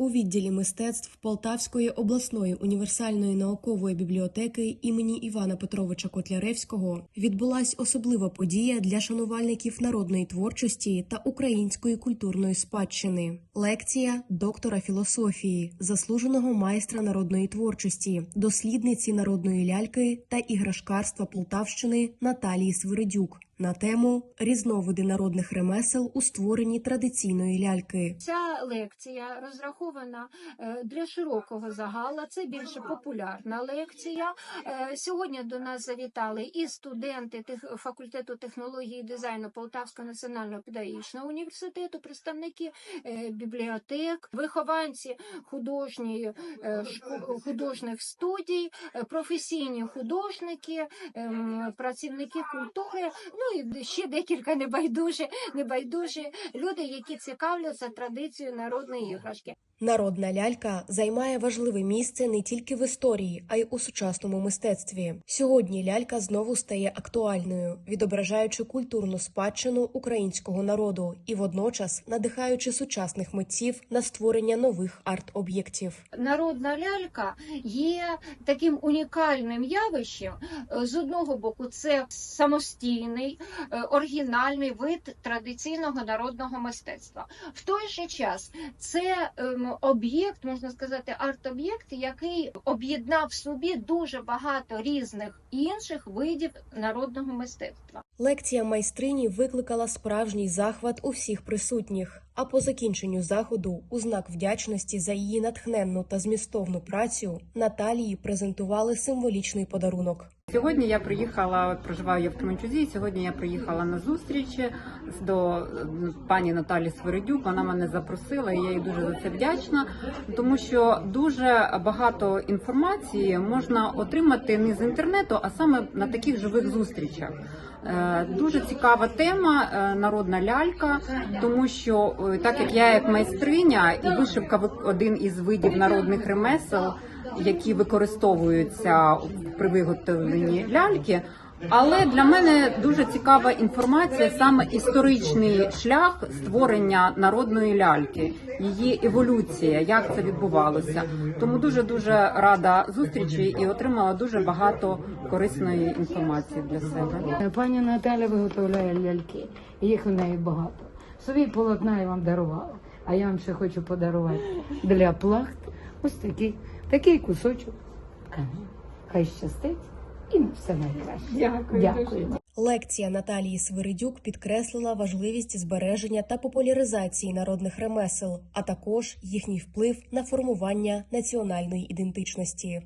У відділі мистецтв Полтавської обласної універсальної наукової бібліотеки імені Івана Петровича Котляревського відбулась особлива подія для шанувальників народної творчості та української культурної спадщини. Лекція доктора філософії, заслуженого майстра народної творчості, дослідниці народної ляльки та іграшкарства Полтавщини Наталії Свиридюк на тему різновиди народних ремесел у створенні традиційної ляльки. Ця лекція розрахована е, для широкого загала. Це більше популярна лекція. Е, Сьогодні до нас завітали і студенти факультету технології і дизайну Полтавського національного педагогічного університету, представники е, бібліотек, вихованці художньої художніх студій, професійні художники, ем, працівники культури. Ну і ще декілька небайдужі, небайдужі люди, які цікавляться традицією народної іграшки. Народна лялька займає важливе місце не тільки в історії, а й у сучасному мистецтві. Сьогодні лялька знову стає актуальною, відображаючи культурну спадщину українського народу і водночас надихаючи сучасних митців на створення нових арт-об'єктів. Народна лялька є таким унікальним явищем. З одного боку, це самостійний, е, оригінальний вид традиційного народного мистецтва. В той же час це ем, об'єкт, можна сказати, арт-об'єкт, який об'єднав в собі дуже багато різних інших видів народного мистецтва. Лекція майстрині викликала справжній захват у всіх присутніх. А по закінченню заходу, у знак вдячності за її натхненну та змістовну працю, Наталії презентували символічний подарунок. Сьогодні я приїхала, проживаю я в Кременчузі. Сьогодні я приїхала на зустріч до пані Наталі Свиридюк. Вона мене запросила, і я їй дуже за це вдячна, тому що дуже багато інформації можна отримати не з інтернету, а саме на таких живих зустрічах. Е, Дуже цікава тема е, народна лялька, тому що е, так як я як майстриня і вишивка ви- один із видів народних ремесел, які використовуються при виготовленні ляльки. Але для мене дуже цікава інформація саме історичний шлях створення народної ляльки, її еволюція, як це відбувалося. Тому дуже дуже рада зустрічі і отримала дуже багато корисної інформації для себе. Пані Наталя виготовляє ляльки, їх у неї багато. Собі полотна я вам дарувала, а я вам ще хочу подарувати для плахт ось такий, такий кусочок. Хай щастить і на все найкраще. Дякую. Дякую. Лекція Наталії Свиридюк підкреслила важливість збереження та популяризації народних ремесел, а також їхній вплив на формування національної ідентичності.